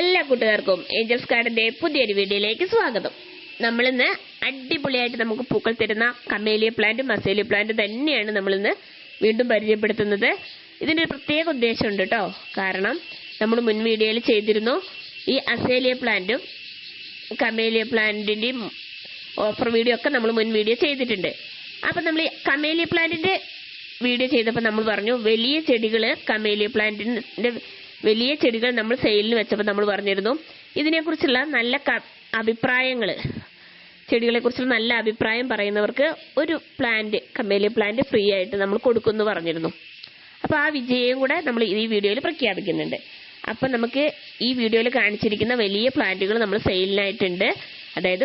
എല്ലാ കൂട്ടുകാർക്കും ഏഞ്ചൽസ് ഗാർഡന്റെ പുതിയൊരു വീഡിയോയിലേക്ക് സ്വാഗതം. നമ്മളിന്ന് അടിപൊളിയായിട്ട് നമുക്ക് പൂക്കൾ തരുന്ന കമേലിയ പ്ലാന്റ് മസേലിയ പ്ലാന്റ് തന്നെയാണ് നമ്മളിന്ന് വീണ്ടും പരിചയപ്പെടുത്തുന്നത്. ഇതിന്റെ ഒരു പ്രത്യേക ഉദ്ദേശമുണ്ട് കേട്ടോ കാരണം നമ്മൾ മുൻ വീഡിയോയിൽ ചെയ്തിരുന്നു ഈ അസേലിയ പ്ലാന്റും കമേലിയ പ്ലാന്റിന്റെയും ഓഫർ വീഡിയോ ഒക്കെ നമ്മൾ മുൻ വീഡിയോ ചെയ്തിട്ടുണ്ട്. അപ്പൊ നമ്മൾ ഈ കമേലിയ പ്ലാന്റിന്റെ വീഡിയോ ചെയ്തപ്പോൾ നമ്മൾ പറഞ്ഞു വലിയ ചെടികൾ കമേലിയ പ്ലാന്റിന്റെ വലിയ ചെടികൾ നമ്മൾ സെയിലിന് വെച്ചപ്പോൾ നമ്മൾ പറഞ്ഞിരുന്നു. ഇതിനെക്കുറിച്ചുള്ള നല്ല അഭിപ്രായങ്ങൾ ചെടികളെക്കുറിച്ചുള്ള ചെടികളെ കുറിച്ചുള്ള നല്ല അഭിപ്രായം പറയുന്നവർക്ക് ഒരു പ്ലാന്റ് കമേലിയ പ്ലാന്റ് ഫ്രീ ആയിട്ട് നമ്മൾ കൊടുക്കുമെന്ന് പറഞ്ഞിരുന്നു. അപ്പോൾ ആ വിജയം കൂടെ നമ്മൾ ഈ വീഡിയോയിൽ പ്രഖ്യാപിക്കുന്നുണ്ട്. അപ്പൊ നമുക്ക് ഈ വീഡിയോയിൽ കാണിച്ചിരിക്കുന്ന വലിയ പ്ലാന്റുകൾ നമ്മൾ സെയിലിനായിട്ടുണ്ട്. അതായത്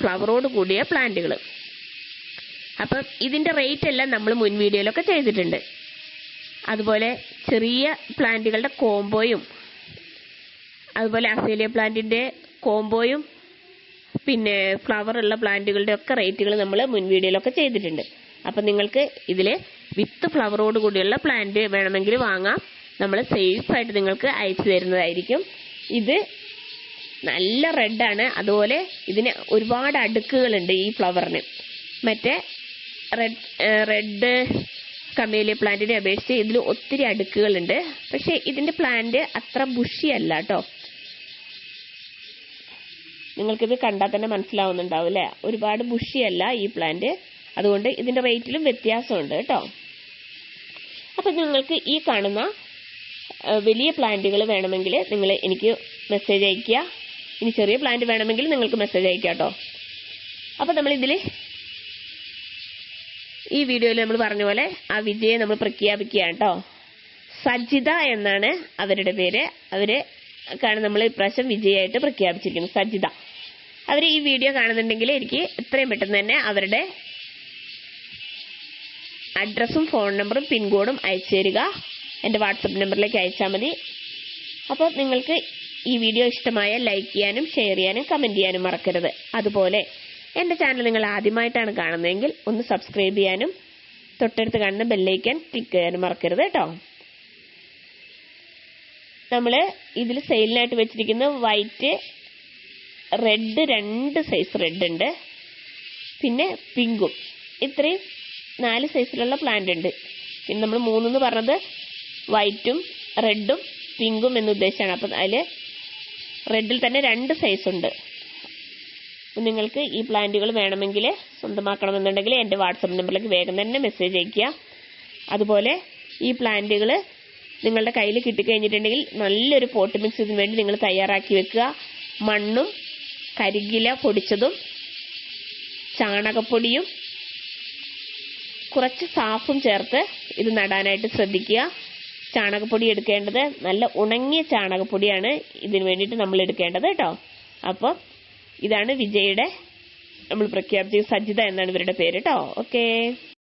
ഫ്ലവറോട് കൂടിയ പ്ലാന്റുകൾ അപ്പം ഇതിന്റെ റേറ്റ് എല്ലാം നമ്മൾ മുൻ വീഡിയോയിലൊക്കെ ചെയ്തിട്ടുണ്ട്. അതുപോലെ ചെറിയ പ്ലാന്റുകളുടെ കോംബോയും അതുപോലെ അസേലിയ പ്ലാന്റിന്റെ കോംബോയും പിന്നെ ഫ്ലവർ ഉള്ള പ്ലാന്റുകളുടെ ഒക്കെ റേറ്റുകൾ നമ്മൾ മുൻ വീഡിയോയിലൊക്കെ ചെയ്തിട്ടുണ്ട്. അപ്പം നിങ്ങൾക്ക് ഇതിൽ വിത്ത് ഫ്ലവറോട് കൂടിയുള്ള പ്ലാന്റ് വേണമെങ്കിൽ വാങ്ങാം. നമ്മൾ സേഫ് ആയിട്ട് നിങ്ങൾക്ക് അയച്ചു തരുന്നതായിരിക്കും. ഇത് നല്ല റെഡാണ് അതുപോലെ ഇതിന് ഒരുപാട് അടുക്കുകളുണ്ട് ഈ ഫ്ലവറിന് മറ്റേ റെഡ് റെഡ് കമേലിയ പ്ലാന്റിനെ അപേക്ഷിച്ച് ഇതിൽ ഒത്തിരി അടുക്കുകളുണ്ട്. പക്ഷെ ഇതിന്റെ പ്ലാന്റ് അത്ര ബുഷി അല്ല കേട്ടോ നിങ്ങൾക്കിത് കണ്ടാൽ തന്നെ മനസ്സിലാവുന്നുണ്ടാവും അല്ലേ ഒരുപാട് ബുഷിയല്ല ഈ പ്ലാന്റ് അതുകൊണ്ട് ഇതിന്റെ റേറ്റിലും വ്യത്യാസമുണ്ട് കേട്ടോ അപ്പൊ നിങ്ങൾക്ക് ഈ കാണുന്ന വലിയ പ്ലാന്റുകൾ വേണമെങ്കിൽ നിങ്ങൾ എനിക്ക് മെസ്സേജ് അയക്കുക ഇനി ചെറിയ പ്ലാന്റ് വേണമെങ്കിൽ നിങ്ങൾക്ക് മെസ്സേജ് അയക്കാം കേട്ടോ അപ്പൊ നമ്മൾ ഇതിൽ ഈ വീഡിയോയിൽ നമ്മൾ പറഞ്ഞ പോലെ ആ വിജയെ നമ്മൾ പ്രഖ്യാപിക്കുകയാണ് കേട്ടോ. സജിത എന്നാണ് അവരുടെ പേര്. അവർ ക്കാണ് നമ്മൾ ഇപ്രാവശ്യം വിജയമായിട്ട് പ്രഖ്യാപിച്ചിരിക്കുന്നത് സജിത. അവർ ഈ വീഡിയോ കാണുന്നുണ്ടെങ്കിൽ എനിക്ക് എത്രയും പെട്ടെന്ന് തന്നെ അവരുടെ അഡ്രസ്സും ഫോൺ നമ്പറും പിൻകോഡും അയച്ചു തരിക. എന്റെ വാട്സപ്പ് നമ്പറിലേക്ക് അയച്ചാൽ മതി. അപ്പോൾ നിങ്ങൾക്ക് ഈ വീഡിയോ ഇഷ്ടമായ ലൈക്ക് ചെയ്യാനും ഷെയർ ചെയ്യാനും കമന്റ് ചെയ്യാനും മറക്കരുത്. അതുപോലെ എന്റെ ചാനൽ നിങ്ങൾ ആദ്യമായിട്ടാണ് കാണുന്നതെങ്കിൽ ഒന്ന് സബ്സ്ക്രൈബ് ചെയ്യാനും തൊട്ടടുത്ത് കാണുന്ന ബെല്ലൈക്കൻ ക്ലിക്ക് ചെയ്യാനും മറക്കരുത് കേട്ടോ. നമ്മൾ ഇതിൽ സെയിലിനായിട്ട് വെച്ചിരിക്കുന്ന വൈറ്റ് റെഡ് രണ്ട് സൈസ് റെഡ് ഉണ്ട്. പിന്നെ പിങ്കും. ഇത്രയും നാല് സൈസിലുള്ള പ്ലാന്റ് ഉണ്ട്. പിന്നെ നമ്മൾ മൂന്നെന്ന് പറഞ്ഞത് വൈറ്റും റെഡും പിങ്കും എന്ന് ഉദ്ദേശമാണ് അപ്പം അതിൽ റെഡിൽ തന്നെ രണ്ട് സൈസ് ഉണ്ട്. നിങ്ങൾക്ക് ഈ പ്ലാന്റുകൾ വേണമെങ്കിൽ സ്വന്തമാക്കണമെന്നുണ്ടെങ്കിൽ എന്റെ വാട്സപ്പ് നമ്പറിലേക്ക് വേഗം തന്നെ മെസ്സേജ് അയയ്ക്കുക. അതുപോലെ ഈ പ്ലാന്റുകൾ നിങ്ങളുടെ കയ്യിൽ കിട്ടിക്കഴിഞ്ഞിട്ടുണ്ടെങ്കിൽ നല്ലൊരു പോട്ട് മിക്സ് ഇതിന് വേണ്ടി നിങ്ങൾ തയ്യാറാക്കി വെക്കുക. മണ്ണും കരികില പൊടിച്ചതും ചാണകപ്പൊടിയും കുറച്ച് സാഫും ചേർത്ത് ഇത് നടാനായിട്ട് ശ്രദ്ധിക്കുക. ചാണകപ്പൊടി എടുക്കേണ്ടത് നല്ല ഉണങ്ങിയ ചാണകപ്പൊടിയാണ് ഇതിന് വേണ്ടിയിട്ട് നമ്മൾ എടുക്കേണ്ടത് കേട്ടോ. അപ്പോൾ ഇതാണ് വിജയുടെ നമ്മൾ പ്രഖ്യാപിച്ച സജിത എന്നാണ് ഇവരുടെ പേര് കേട്ടോ. ഓക്കേ